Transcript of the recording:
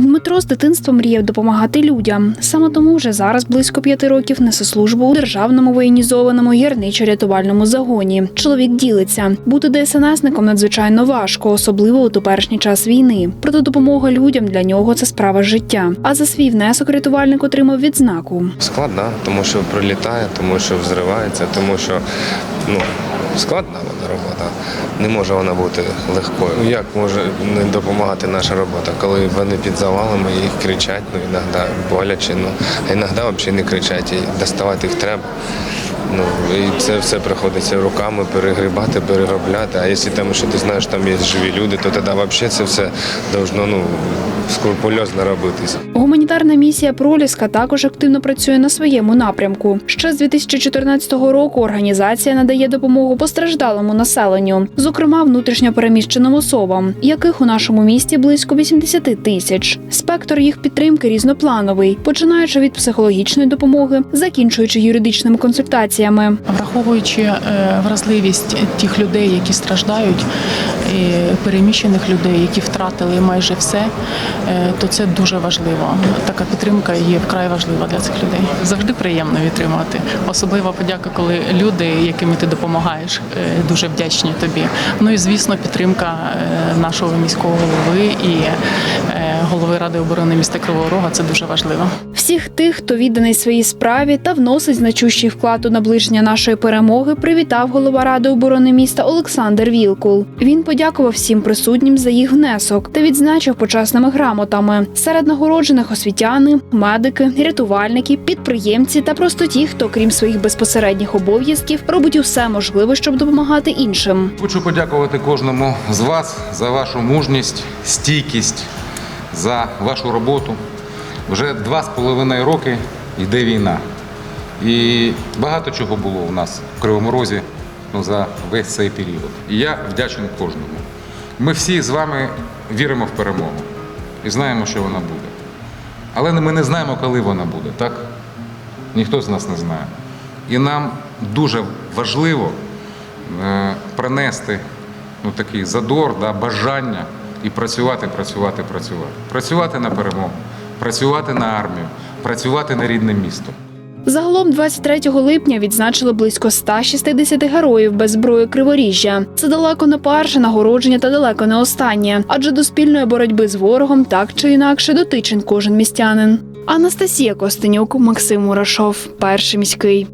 Дмитро з дитинства мріяв допомагати людям. Саме тому вже зараз близько п'яти років несе службу у державному воєнізованому гірничо-рятувальному загоні. Чоловік ділиться. Бути ДСНСником надзвичайно важко, особливо у теперішній час війни. Проте допомога людям для нього це справа життя. А за свій внесок рятувальник отримав відзнаку. Складна, тому що прилітає, тому що взривається, тому що ну, складна вона робота. Не може вона бути легкою. Ну, Як може не допомагати наша робота, коли вони під завалами їх кричать, ну іноді боляче, ну а іноді взагалі не кричать, і доставати їх треба. Ну і це все приходиться руками перегрібати, переробляти. А якщо там ще ти знаєш, там є живі люди, то тоді взагалі це все должно ну скрупульозно робитися. Гуманітарна місія Проліска також активно працює на своєму напрямку. Ще з 2014 року організація надає допомогу постраждалому населенню, зокрема внутрішньо переміщеним особам, яких у нашому місті близько 80 тисяч. Спектр їх підтримки різноплановий, починаючи від психологічної допомоги, закінчуючи юридичними консультаціями. Враховуючи е, вразливість тих людей, які страждають, і переміщених людей, які втратили майже все, е, то це дуже важливо. Така підтримка є вкрай важлива для цих людей. Завжди приємно відтримувати. Особлива подяка, коли люди, якими ти допомагаєш, е, дуже вдячні тобі. Ну і звісно, підтримка нашого міського голови і голови ради оборони міста Кривого Рога це дуже важливо. Всіх тих, хто відданий своїй справі та вносить значущий вклад у наближення нашої перемоги, привітав голова ради оборони міста Олександр Вілкул. Він подякував всім присутнім за їх внесок та відзначив почесними грамотами. Серед нагороджених освітяни, медики, рятувальники, підприємці та просто ті, хто, крім своїх безпосередніх обов'язків, робить усе можливе, щоб допомагати іншим. Хочу подякувати кожному з вас за вашу мужність, стійкість, за вашу роботу. Вже два з половиною роки йде війна. І багато чого було у нас в Кривому Розі ну, за весь цей період. І я вдячний кожному. Ми всі з вами віримо в перемогу і знаємо, що вона буде. Але ми не знаємо, коли вона буде, так? Ніхто з нас не знає. І нам дуже важливо е, принести ну, такий задор, да, бажання і працювати, працювати, працювати. Працювати на перемогу, працювати на армію, працювати на рідне місто. Загалом 23 липня відзначили близько 160 героїв без зброї криворіжжя. Це далеко не перше нагородження та далеко не останнє, адже до спільної боротьби з ворогом так чи інакше дотичен кожен містянин. Анастасія Костенюк, Максим Мурашов, перший міський.